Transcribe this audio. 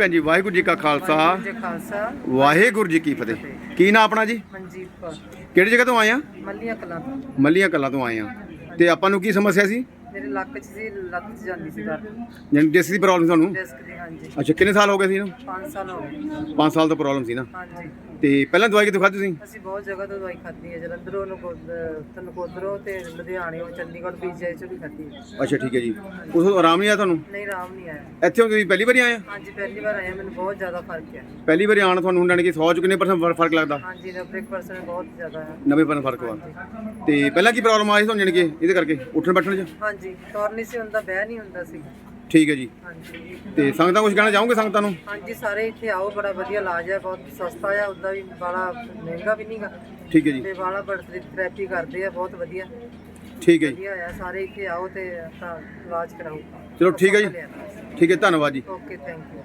ਭੈਣ ਜੀ ਵਾਹਿਗੁਰੂ ਜੀ ਕਾ ਖਾਲਸਾ। ਵਾਹਿਗੁਰੂ ਜੀ ਕਾ ਖਾਲਸਾ। ਵਾਹਿਗੁਰੂ ਜੀ ਕੀ ਫਤਿਹ। ਕੀ ਨਾਂ ਆਪਣਾ ਜੀ? ਮਨਜੀਤ ਕੌਰ। ਕਿਹੜੀ ਜਗ੍ਹਾ ਤੋਂ ਆਏ ਆ? ਮੱਲੀਆਂ ਕਲਾਂ ਤੋਂ। ਮੱਲੀਆਂ ਕਲਾਂ ਤੋਂ ਆਏ ਆ। ਤੇ ਆਪਾਂ ਨੂੰ ਕੀ ਸਮੱਸਿਆ ਸੀ? ਮੇਰੇ ਲੱਕ 'ਚ ਸੀ ਲੱਤ 'ਚ ਜਾਂਦੀ ਸੀ ਦਰਦ। ਜਾਨੀ ਡਿਸਕ ਦੀ ਪ੍ਰੋਬਲਮ ਤੁਹਾਨੂੰ? ਡਿਸਕ ਦੀ ਹਾਂਜੀ। ਅੱਛਾ ਕਿੰਨੇ ਸਾਲ ਹੋ ਗਏ ਸੀ ਇਹਨੂੰ? 5 ਸਾਲ ਹੋ ਗਏ। 5 ਸਾਲ ਤੋਂ ਪ੍ਰੋਬਲਮ ਸੀ ਨਾ? ਹਾਂਜੀ। ਤੇ ਪਹਿਲਾਂ ਦਵਾਈ ਕਿੱਥੋਂ ਖਾਧੀ ਸੀ ਅਸੀਂ ਬਹੁਤ ਜਗ੍ਹਾ ਤੋਂ ਦਵਾਈ ਖਾਧੀ ਹੈ ਜਲੰਧਰੋਂ ਨਕੋਦਰੋਂ ਤੇ ਲੁਧਿਆਣੇ ਚੰਡੀਗੜ੍ਹ ਪੀਜੀਆਈ ਚੋਂ ਵੀ ਖਾਧੀ ਹੈ। ਅੱਛਾ ਠੀਕ ਹੈ ਜੀ। ਉਦੋਂ ਆਰਾਮ ਨਹੀਂ ਆਇਆ ਤੁਹਾਨੂੰ? ਨਹੀਂ ਆਰਾਮ ਨਹੀਂ ਆਇਆ। ਇੱਥੇ ਤੁਸੀਂ ਪਹਿਲੀ ਵਾਰੀ ਆਏ ਆ? ਹਾਂਜੀ ਪਹਿਲੀ ਵਾਰ ਆਇਆ ਮੈਨੂੰ ਬਹੁਤ ਜ਼ਿਆਦਾ ਫ਼ਰਕ ਹੈ। ਪਹਿਲੀ ਵਾਰੀ ਆਣ ਤੁਹਾਨੂੰ ਜਾਣੀ ਕਿ 100 ਚ ਕਿੰਨੇ ਪਰਸੈਂਟ ਫ਼ਰਕ ਲੱਗਦਾ? ਹਾਂਜੀ 90% ਬਹੁਤ ਜ਼ਿਆਦਾ ਹੈ। 90% ਫ਼ਰਕ ਵਾ। ਤੇ ਪਹਿਲਾਂ ਕੀ ਪ੍ਰੋਬਲਮ ਆਈ ਸੀ ਤੁਹਾਨੂੰ ਜਾਣੀ ਕਿ ਇਹਦੇ ਕਰਕੇ ਉੱਠਣ ਬੈਠਣ ਚ? ਹਾਂਜੀ। ਤੁਰ ਨਹੀਂ ਸੀ ਹੁੰਦਾ ਬਹਿ ਨਹੀਂ ਹੁੰਦਾ ਸੀ। ਠੀਕ ਹੈ ਜੀ। ਹਾਂਜੀ। ਤੇ ਸੰਗਤਾਂ ਕੁਝ ਕਹਿਣਾ ਚਾਹੋਗੇ ਸੰਗਤਾਂ ਨੂੰ? ਹਾਂਜੀ ਸਾਰੇ ਇੱਥੇ ਆਓ ਬੜਾ ਵਧੀਆ ਇਲਾਜ ਹੈ ਬਹੁਤ ਸਸਤਾ ਹੈ ਉਦਾਂ ਵੀ ਬੜਾ ਮਹਿੰਗਾ ਵੀ ਨਹੀਂਗਾ। ਠੀਕ ਹੈ ਜੀ। ਤੇ ਵਾਲਾ ਬੜ ਥੈਰੇਪੀ ਕਰਦੇ ਆ ਬਹੁਤ ਵਧੀਆ। ਠੀਕ ਹੈ ਜੀ। ਵਧੀਆ ਆ ਸਾਰੇ ਇੱਥੇ ਆਓ ਤੇ ਆਪਣਾ ਇਲਾਜ ਕਰਾਓ। ਚਲੋ ਠੀਕ ਹੈ ਜੀ। ਠੀਕ ਹੈ ਧੰਨਵਾਦ ਜੀ। Okay thank you